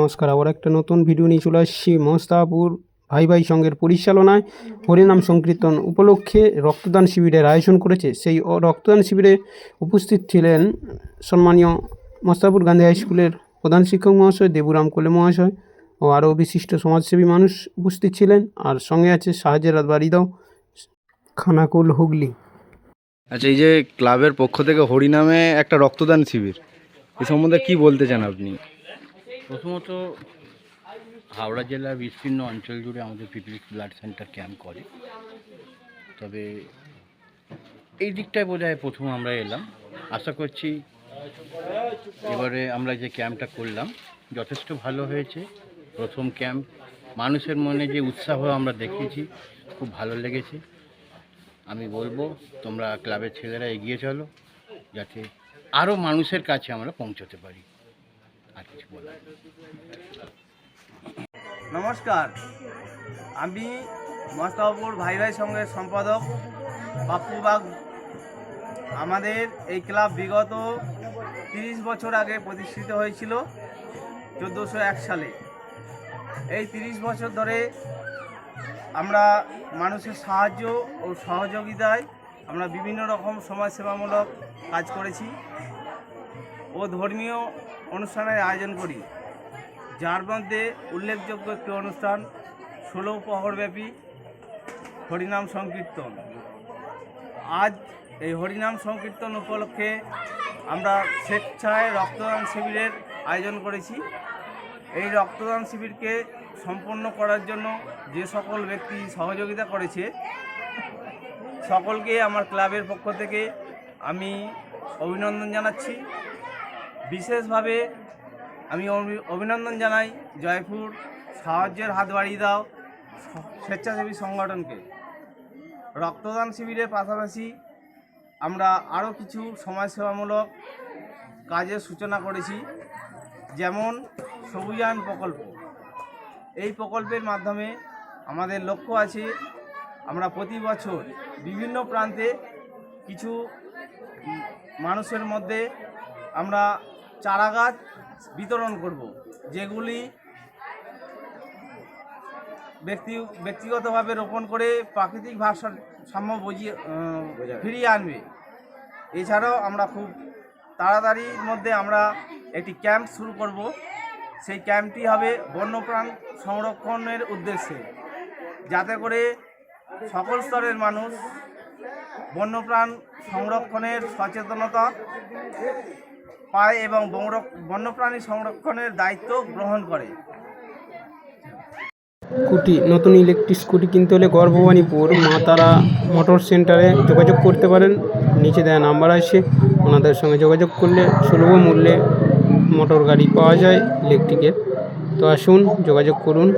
নমস্কার, আবার একটা নতুন ভিডিও নিয়ে চলে আসছি মস্তাপুর ভাই ভাই সঙ্গের পরিচালনায়। হরিনাম সংকীর্তন উপলক্ষে রক্তদান শিবিরের আয়োজন করেছে। সেই রক্তদান শিবিরে উপস্থিত ছিলেন সম্মানীয় মস্তাপুর গান্ধী হাই স্কুলের প্রধান শিক্ষক মহাশয়, দেবুরাম কোলে মহাশয় ও আরও বিশিষ্ট সমাজসেবী মানুষ উপস্থিত ছিলেন। আর সঙ্গে আছে সাহায্যের হাত বাড়ি খানাকুল হুগলি। আচ্ছা এই যে ক্লাবের পক্ষ থেকে হরিনামে একটা রক্তদান শিবির, এ সম্বন্ধে কি বলতে চান আপনি? প্রথমত হাওড়া জেলার বিস্তীর্ণ অঞ্চল জুড়ে আমাদের পিপলিক ব্লাড সেন্টার ক্যাম্প করে। তবে এই দিকটায় বোধ প্রথম আমরা এলাম। আশা করছি এবারে আমরা যে ক্যাম্পটা করলাম, যথেষ্ট ভালো হয়েছে। প্রথম ক্যাম্প, মানুষের মনে যে উৎসাহ আমরা দেখেছি, খুব ভালো লেগেছে। আমি বলব, তোমরা ক্লাবের ছেলেরা এগিয়ে চলো, যাতে আরও মানুষের কাছে আমরা পৌঁছতে পারি। আর কিছু বলার নমস্কার। আমি মস্তাবপুর ভাই ভাই সঙ্গের সম্পাদক পাপ্পু আমাদের এই ক্লাব বিগত তিরিশ বছর আগে প্রতিষ্ঠিত হয়েছিল চোদ্দোশো এক সালে। এই তিরিশ বছর ধরে আমরা মানুষের সাহায্য ও সহযোগিতায় আমরা বিভিন্ন রকম সমাজসেবামূলক কাজ করেছি। ও ধর্মীয় অনুষ্ঠানের আয়োজন করি। যার মধ্যে উল্লেখযোগ্য একটি অনুষ্ঠান ষোলো প্রহরব্যাপী হরিনাম সংকীর্তন। আজ এই হরিনাম সংকীর্তন উপলক্ষে আমরা স্বেচ্ছায় রক্তদান শিবিরের আয়োজন করেছি। এই রক্তদান শিবিরকে সম্পন্ন করার জন্য যে সকল ব্যক্তি সহযোগিতা করেছে, সকলকে আমার ক্লাবের পক্ষ থেকে আমি অভিনন্দন জানাচ্ছি। বিশেষভাবে আমি অভি- অভিনন্দন জানাই জয়পুর সাহায্যের হাত বাড়িয়ে দাও স্বেচ্ছাসেবী সংগঠনকে। রক্তদান শিবিরের পাশাপাশি আমরা আরও কিছু সমাজসেবামূলক কাজের সূচনা করেছি, যেমন সবুজায়ন প্রকল্প। এই প্রকল্পের মাধ্যমে আমাদের লক্ষ্য আছে, আমরা প্রতি বছর বিভিন্ন প্রান্তে কিছু মানুষের মধ্যে আমরা চারা গাছ বিতরণ করব যেগুলি ব্যক্তি ব্যক্তিগতভাবে রোপণ করে প্রাকৃতিক ভারসাম্য বুঝিয়ে ফিরিয়ে আনবে। এছাড়াও আমরা খুব তাড়াতাড়ির মধ্যে আমরা একটি ক্যাম্প শুরু করব। সেই ক্যাম্পটি হবে বন্যপ্রাণ সংরক্ষণের উদ্দেশ্যে যাতে করে সকল স্তরের মানুষ বন্যপ্রাণ সংরক্ষণের সচেতনতা পায় এবং বন্যপ্রাণী সংরক্ষণের দায়িত্ব গ্রহণ করে। স্কুটি, নতুন ইলেকট্রিক স্কুটি কিনতে হলে গর্ভবাণীপুর মা তারা মোটর সেন্টারে যোগাযোগ করতে পারেন। নিচে দেওয়া নাম্বার আছে। ওনাদের সঙ্গে যোগাযোগ করলে সুলভ মূল্যে মোটর গাড়ি পাওয়া যায় ইলেকট্রিকের তো আসুন, যোগাযোগ করুন।